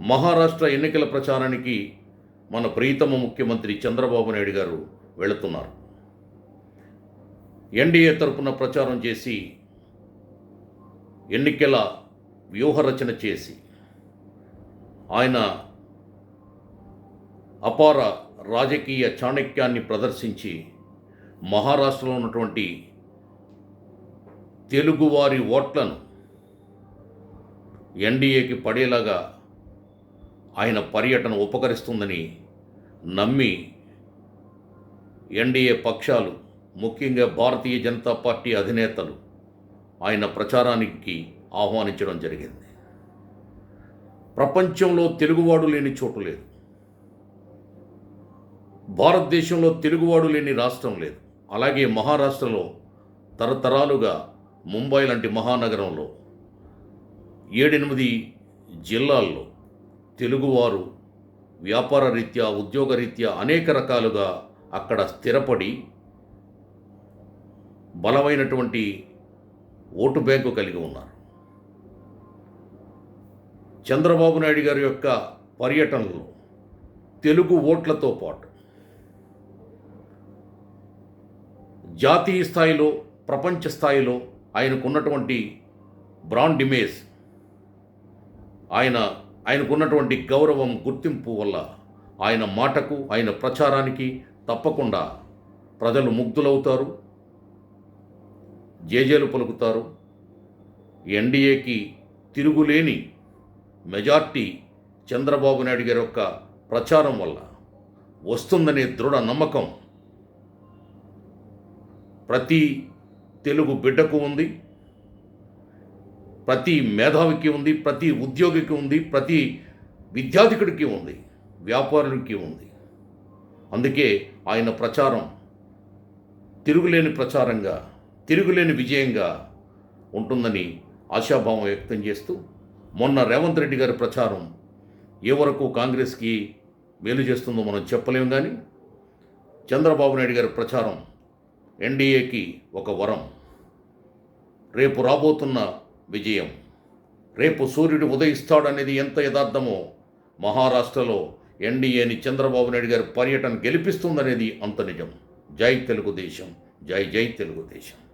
మహారాష్ట్ర ఎన్నికల ప్రచారానికి మన ప్రీతమ ముఖ్యమంత్రి చంద్రబాబు నాయుడు గారు వెళుతున్నారు. ఎన్డీఏ తరపున ప్రచారం చేసి ఎన్నికల వ్యూహరచన చేసి ఆయన అపార రాజకీయ చాణక్యాన్ని ప్రదర్శించి మహారాష్ట్రలో ఉన్నటువంటి తెలుగువారి ఓట్లను ఎన్డీఏకి పడేలాగా ఆయన పర్యటన ఉపకరిస్తుందని నమ్మి ఎన్డీఏ పక్షాలు ముఖ్యంగా భారతీయ జనతా పార్టీ అధినేతలు ఆయన ప్రచారానికి ఆహ్వానించడం జరిగింది. ప్రపంచంలో తెలుగువాడు లేని చోటు లేదు. భారతదేశంలో తెలుగువాడు లేని రాష్ట్రం లేదు. అలాగే మహారాష్ట్రలో తరతరాలుగా ముంబై లాంటి మహానగరంలో ఏడెనిమిది జిల్లాల్లో తెలుగువారు వ్యాపార రీత్యా ఉద్యోగ రీత్యా అనేక రకాలుగా అక్కడ స్థిరపడి బలమైనటువంటి ఓటు బ్యాంకు కలిగి ఉన్నారు. చంద్రబాబు నాయుడు గారి యొక్క పర్యటనలో తెలుగు ఓట్లతో పాటు జాతీయ స్థాయిలో ప్రపంచ స్థాయిలో ఆయనకున్నటువంటి బ్రాండ్ ఇమేజ్ ఆయన ఆయనకున్నటువంటి గౌరవం గుర్తింపు వల్ల ఆయన మాటకు ఆయన ప్రచారానికి తప్పకుండా ప్రజలు ముగ్ధులవుతారు జేజేలు పలుకుతారు. ఎన్డీఏకి తిరుగులేని మెజార్టీ చంద్రబాబు నాయుడు గారి యొక్క ప్రచారం వల్ల వస్తుందనే దృఢ నమ్మకం ప్రతి తెలుగు బిడ్డకు ఉంది. ప్రతి మేధావికి ఉంది ప్రతి ఉద్యోగికి ఉంది ప్రతి విద్యాధికుడికి ఉంది వ్యాపారుడికి ఉంది. అందుకే ఆయన ప్రచారం తిరుగులేని ప్రచారంగా తిరుగులేని విజయంగా ఉంటుందని ఆశాభావం వ్యక్తం చేస్తూ మొన్న రేవంత్ రెడ్డి గారి ప్రచారం ఏ వరకు కాంగ్రెస్కి మేలు చేస్తుందో మనం చెప్పలేం కానీ చంద్రబాబు నాయుడు గారి ప్రచారం ఎన్డీఏకి ఒక వరం. రేపు రాబోతున్న విజయం. రేపు సూర్యుడు ఉదయిస్తాడనేది ఎంత యథార్థమో మహారాష్ట్రలో ఎన్డీఏని చంద్రబాబు నాయుడు గారి పర్యటన గెలిపిస్తుందనేది అంత నిజం. జై తెలుగుదేశం. జై జై తెలుగుదేశం.